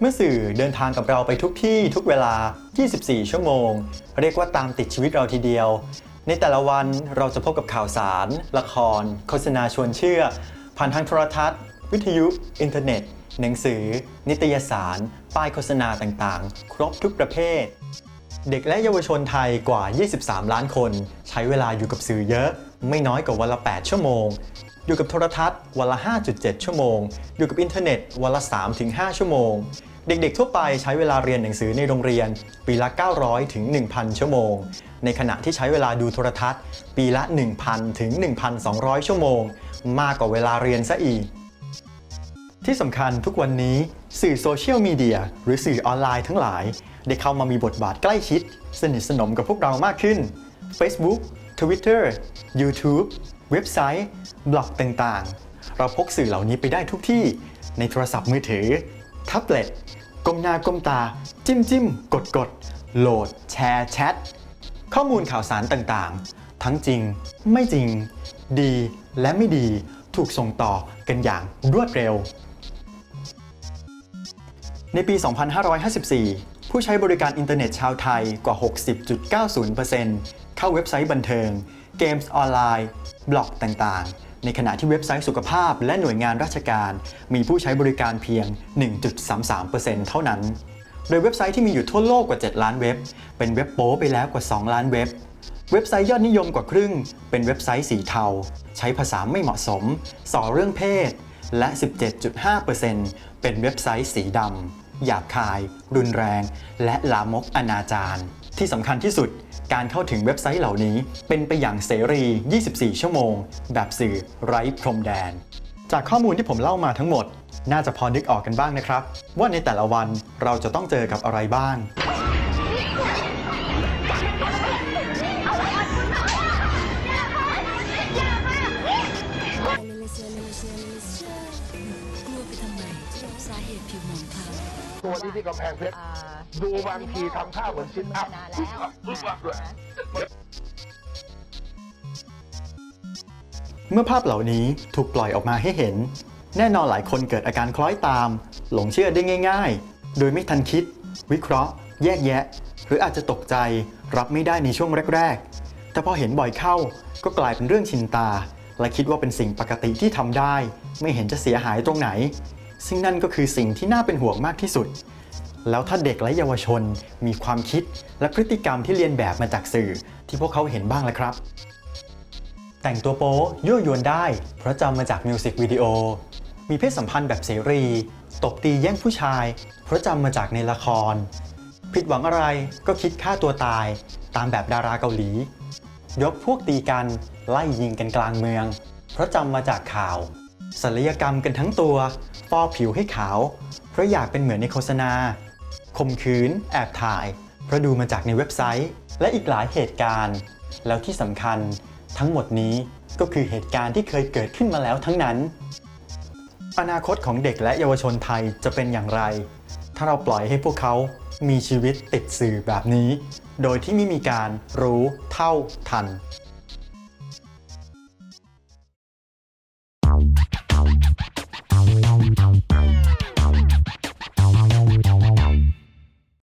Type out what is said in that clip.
เมื่อสื่อเดินทางกับเราไปทุกที่ทุกเวลา 24 ชั่วโมง เรียกว่าตามติดชีวิตเราทีเดียว ในแต่ละวันเราจะพบกับข่าวสาร ละคร โฆษณาชวนเชื่อ ผ่านทางโทรทัศน์ วิทยุ อินเทอร์เน็ต หนังสือ นิตยสาร ป้ายโฆษณาต่างๆ ครบทุกประเภท เด็กและเยาวชนไทยกว่า 23 ล้านคน ใช้เวลาอยู่กับสื่อเยอะ ไม่น้อยกว่าวันละ 8 ชั่วโมง อยู่กับโทรทัศน์วันละ 5.7 ชั่วโมง อยู่กับอินเทอร์เน็ตวันละ 3-5 ชั่วโมง เด็กๆ ทั่วไปใช้เวลาเรียนหนังสือในโรงเรียน ปีละ 900 ถึง 1,000 ชั่วโมง ในขณะที่ใช้เวลาดูโทรทัศน์ ปีละ 1,000 ถึง 1,200 ชั่วโมง มากกว่าเวลาเรียนซะอีก ที่สำคัญทุกวันนี้สื่อโซเชียลมีเดียหรือสื่อออนไลน์ทั้งหลาย ได้เข้ามามีบทบาทใกล้ชิด สนิทสนมกับพวกเรามากขึ้น Facebook Twitter YouTube เว็บไซต์ บล็อกต่างๆ เราพกสื่อเหล่านี้ไปได้ทุกที่ในโทรศัพท์มือถือ แท็บเล็ตก้มหน้าก้มตา จิ้มจิ้มกดกดโหลด แชร์แชท ข้อมูลข่าวสารต่างๆ ทั้งจริง ไม่จริง ดีและไม่ดีถูกส่งต่อกันอย่างรวดเร็ว ในปี 2554 ผู้ใช้บริการอินเทอร์เน็ตชาวไทยกว่า 60.90%เข้าเว็บไซต์บันเทิง เกมส์ออนไลน์ บล็อกต่างๆ ในขณะที่เว็บไซต์สุขภาพและหน่วยงานราชการ มีผู้ใช้บริการเพียง 1.33%เท่านั้น โดยเว็บไซต์ที่มีอยู่ทั่วโลกกว่า 7 ล้านเว็บ เป็นเว็บโป๊ไปแล้วกว่า 2 ล้านเว็บ เว็บไซต์ยอดนิยมกว่าครึ่ง เป็นเว็บไซต์สีเทา ใช้ภาษาไม่เหมาะสม ส่อเรื่องเพศ และ 17.5%เป็นเว็บไซต์สีดำ หยาบคาย รุนแรง และลามกอนาจารที่สำคัญที่สุดการเข้าถึงเว็บไซต์เหล่านี้ เป็นไปอย่างเสรี 24 ชั่วโมง แบบสื่อไร้พรมแดน จากข้อมูลที่ผมเล่ามาทั้งหมด น่าจะพอนึกออกกันบ้างนะครับ ว่าในแต่ละวันเราจะต้องเจอกับอะไรบ้าง กลัวไปทำไมสาเหตุผิวหนังขาวตัวนี้ที่กำแพงเพชรอ่าดูบางทีทำท่าเหมือนซิทอัพมานานปึ๊บแล้วอัพปึ๊บอัพด้วย เมื่อภาพเหล่านี้ถูกปล่อยออกมาให้เห็น แน่นอนหลายคนเกิดอาการคล้อยตาม หลงเชื่อได้ง่าย ๆ โดยไม่ทันคิด วิเคราะห์ แยกแยะ หรืออาจจะตกใจ รับไม่ได้ในช่วงแรก ๆ แต่พอเห็นบ่อยเข้าก็กลายเป็นเรื่องชินตา และคิดว่าเป็นสิ่งปกติที่ทำได้ ไม่เห็นจะเสียหายตรงไหน ซึ่งนั่นก็คือสิ่งที่น่าเป็นห่วงมากที่สุด แล้วถ้าเด็กและเยาวชนมีความคิดและพฤติกรรมที่เรียนแบบมาจากสื่อ ที่พวกเขาเห็นบ้างแล้วครับ แต่งตัวโป๊ยั่วยวนได้ เพราะจำมาจากมิวสิกวิดีโอมีเพศสัมพันธ์แบบเสรี ตบตีแย่งผู้ชาย เพราะจำมาจากในละคร ผิดหวังอะไรก็คิดฆ่าตัวตาย ตามแบบดาราเกาหลี ยกพวกตีกันไล่ยิงกันกลางเมือง เพราะจำมาจากข่าวศัลยกรรมกันทั้งตัวฟอกผิวให้ขาว เพราะอยากเป็นเหมือนในโฆษณาข่มขืน แอบถ่าย เพราะดูมาจากในเว็บไซต์ และอีกหลายเหตุการณ์ แล้วที่สำคัญทั้งหมดนี้ก็คือเหตุการณ์ที่เคยเกิดขึ้นมาแล้วทั้งนั้น อนาคตของเด็กและเยาวชนไทยจะเป็นอย่างไร ถ้าเราปล่อยให้พวกเขามีชีวิตติดสื่อแบบนี้ โดยที่ไม่มีการรู้เท่าทัน